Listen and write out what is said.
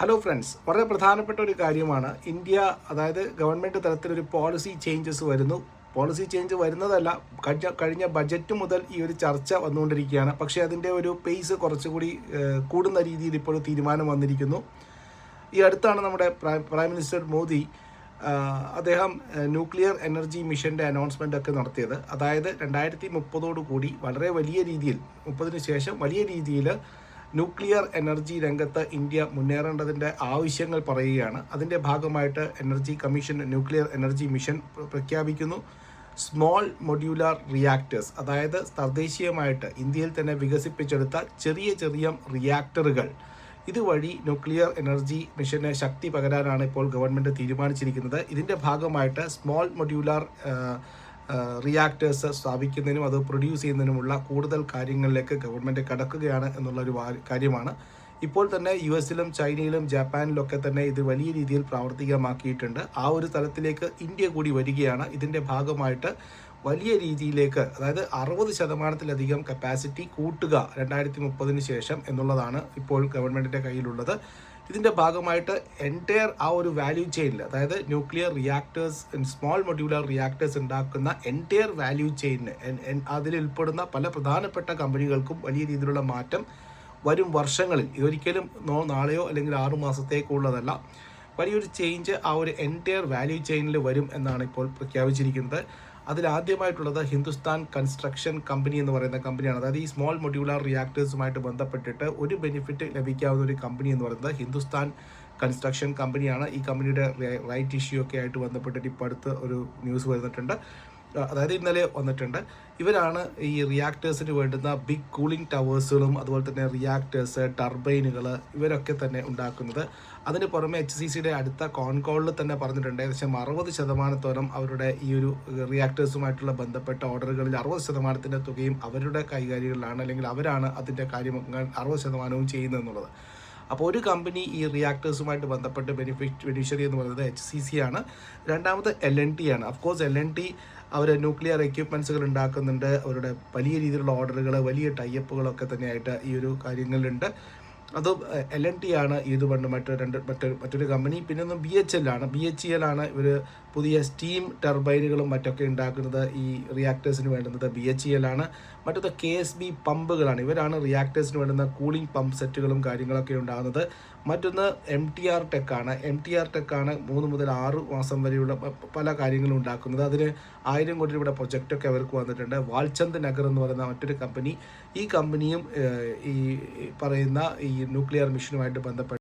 Hello friends വളരെ പ്രധാനപ്പെട്ട ഒരു കാര്യമാണ്. ഇന്ത്യ അതായത് ഗവൺമെന്റ് തലത്തിലൊരു പോളിസി ചേഞ്ചസ് വരുന്നു. പോളിസി ചേഞ്ച് വരുന്നതല്ല കഴിഞ്ഞ കഴിഞ്ഞ ബജറ്റ് മുതൽ ഈ ഒരു ചർച്ച വന്നുകൊണ്ടിരിക്കുകയാണ്. പക്ഷേ അതിന്റെ ഒരു പേസ് കുറച്ചുകൂടി കൂടുന്ന രീതിയിൽ ഇപ്പോൾ തീരുമാനം വന്നിരിക്കുന്നു. ഈ അടുത്താണ് നമ്മുടെ പ്രൈം മിനിസ്റ്റർ മോദി അദ്ദേഹം ന്യൂക്ലിയർ എനർജി മിഷന്റെ അനൗൺസ്മെന്റ് ഒക്കെ നടത്തിയത്. അതായത് രണ്ടായിരത്തി മുപ്പതോടു കൂടി വളരെ വലിയ രീതിയിൽ മുപ്പതിന് ശേഷം വലിയ രീതിയിൽ ന്യൂക്ലിയർ എനർജി രംഗത്ത് ഇന്ത്യ മുന്നേറേണ്ടതിന്റെ ആവശ്യങ്ങൾ പറയുകയാണ്. അതിന്റെ ഭാഗമായിട്ട് energy commission nuclear energy mission പ്രഖ്യാപിക്കുന്നു. സ്മോൾ മൊഡ്യൂലാർ റിയാക്ടേഴ്സ് അതായത് തദ്ദേശീയമായിട്ട് ഇന്ത്യയിൽ തന്നെ വികസിപ്പിച്ചെടുത്ത ചെറിയ ചെറിയ റിയാക്ടറുകൾ. ഇതുവഴി ന്യൂക്ലിയർ എനർജി മിഷന് ശക്തി പകരാനാണ് ഇപ്പോൾ ഗവൺമെന്റ് തീരുമാനിച്ചിരിക്കുന്നത്. ഇതിന്റെ ഭാഗമായിട്ട് സ്മോൾ മൊഡ്യൂലാർ റിയാക്ടേഴ്സ് സ്ഥാപിക്കുന്നതിനും അത് പ്രൊഡ്യൂസ് ചെയ്യുന്നതിനുമുള്ള കൂടുതൽ കാര്യങ്ങളിലേക്ക് ഗവൺമെന്റ് കടക്കുകയാണ് എന്നുള്ളൊരു ഒരു കാര്യമാണ്. ഇപ്പോൾ തന്നെ യു എസിലും ചൈനയിലും ജപ്പാനിലൊക്കെ തന്നെ ഇത് വലിയ രീതിയിൽ പ്രാവർത്തികമാക്കിയിട്ടുണ്ട്. ആ ഒരു തലത്തിലേക്ക് ഇന്ത്യ കൂടി വരികയാണ്. ഇതിന്റെ ഭാഗമായിട്ട് വലിയ രീതിയിലേക്ക് അതായത് അറുപത് ശതമാനത്തിലധികം കപ്പാസിറ്റി കൂട്ടുക രണ്ടായിരത്തി മുപ്പതിന് ശേഷം എന്നുള്ളതാണ് ഇപ്പോൾ ഗവൺമെന്റിന്റെ കയ്യിലുള്ളത്. ഇതിന്റെ ഭാഗമായിട്ട് എന്റയർ ആ ഒരു വാല്യൂ ചെയിനിൽ അതായത് nuclear reactors small modular reactors ഉണ്ടാക്കുന്ന എന്റയർ വാല്യൂ ചെയിനിന് അതിൽ ഉൾപ്പെടുന്ന പല പ്രധാനപ്പെട്ട കമ്പനികൾക്കും വലിയ രീതിയിലുള്ള മാറ്റം വരും വർഷങ്ങളിൽ. ഇതൊരിക്കലും നാളെയോ അല്ലെങ്കിൽ ആറു മാസത്തേക്കുള്ളതല്ല വലിയൊരു ചേഞ്ച് ആ ഒരു എന്റയർ വാല്യൂ ചെയിനിൽ വരും എന്നാണ് ഇപ്പോൾ പ്രഖ്യാപിച്ചിരിക്കുന്നത്. അതിലാദ്യമായിട്ടുള്ളത് ഹിന്ദുസ്ഥാൻ കൺസ്ട്രക്ഷൻ കമ്പനി എന്ന് പറയുന്ന കമ്പനിയാണ് അതായത് ഈ സ്മോൾ മൊഡ്യൂളാർ റിയാക്ടേഴ്സുമായിട്ട് ബന്ധപ്പെട്ടിട്ട് ഒരു ബെനിഫിറ്റ് ലഭിക്കാവുന്ന ഒരു കമ്പനി എന്ന് പറയുന്നത് ഹിന്ദുസ്ഥാൻ കൺസ്ട്രക്ഷൻ കമ്പനിയാണ് ഈ കമ്പനിയുടെ റൈറ്റ് ഇഷ്യൂ ഒക്കെ ആയിട്ട് ബന്ധപ്പെട്ടിട്ട് ഇപ്പോൾ അടുത്ത് ഒരു ന്യൂസ് വരുന്നിട്ടുണ്ട്. അതായത് ഇന്നലെ വന്നിട്ടുണ്ട്. ഇവരാണ് ഈ റിയാക്ടേഴ്സിന് വേണ്ടുന്ന ബിഗ് കൂളിംഗ് ടവേഴ്സുകളും അതുപോലെ തന്നെ റിയാക്ടേഴ്സ് ടർബൈനുകൾ ഇവരൊക്കെ തന്നെ ഉണ്ടാക്കുന്നത്. അതിന് പുറമെ എച്ച് സി സിയുടെ അടുത്ത കോൺകോളിൽ തന്നെ പറഞ്ഞിട്ടുണ്ട്. ഏകദേശം അറുപത് ശതമാനത്തോളം അവരുടെ ഈ ഒരു റിയാക്ടേഴ്സുമായിട്ടുള്ള ബന്ധപ്പെട്ട ഓർഡറുകളിൽ അറുപത് ശതമാനത്തിന്റെ തുകയും അവരുടെ കൈകാര്യങ്ങളിലാണ് അല്ലെങ്കിൽ അവരാണ് അതിന്റെ കാര്യം അറുപത് ശതമാനവും ചെയ്യുന്നത് അപ്പോൾ ഒരു കമ്പനി ഈ റിയാക്ടേഴ്സുമായിട്ട് ബന്ധപ്പെട്ട് ബെനിഫിറ്റ് ബെനിഫിഷ്യറി എന്ന് പറയുന്നത് എച്ച് സി സി ആണ്. രണ്ടാമത് എൽ എൻ ടി ആണ്. Of course L N T our nuclear എക്യുപ്മെൻസുകൾ ഉണ്ടാക്കുന്നുണ്ട്. അവരുടെ വലിയ രീതിയിലുള്ള ഓർഡറുകൾ വലിയ ടൈപ്പുകളൊക്കെ തന്നെയായിട്ട് ഈ ഒരു കാര്യങ്ങളിലുണ്ട്. അത് എൽ എൻ ടി ആണ് ഇത് പണ്ട് മറ്റൊരു രണ്ട് മറ്റൊരു മറ്റൊരു കമ്പനി പിന്നെ ഒന്ന് ബി എച്ച് എൽ ആണ്. ബി എച്ച് എൽ ആണ് ഇവർ പുതിയ സ്റ്റീം ടർബൈനുകളും മറ്റൊക്കെ ഉണ്ടാക്കുന്നത് ഈ റിയാക്ടേഴ്സിന് വേണ്ടുന്നത് ബി എച്ച് എൽ ആണ്. മറ്റത് കെ എസ് ബി പമ്പുകളാണ് ഇവരാണ് റിയാക്ടേഴ്സിന് വേണ്ടുന്ന കൂളിംഗ് പമ്പ് സെറ്റുകളും കാര്യങ്ങളൊക്കെ ഉണ്ടാകുന്നത്. മറ്റൊന്ന് എം ടി ആർ ടെക് ആണ്. എം ടി ആർ ടെക് ആണ് മൂന്ന് മുതൽ ആറ് മാസം വരെയുള്ള പല കാര്യങ്ങളും ഉണ്ടാക്കുന്നത്. അതിന് ആയിരം കോടി രൂപയുടെ പ്രൊജക്റ്റൊക്കെ അവർക്ക് വന്നിട്ടുണ്ട്. വാൽചന്ദ് നഗർ എന്ന് പറയുന്ന മറ്റൊരു കമ്പനി ഈ കമ്പനിയും ഈ പറയുന്ന ഈ ന്യൂക്ലിയർ മിഷനുമായിട്ട് ബന്ധപ്പെട്ട്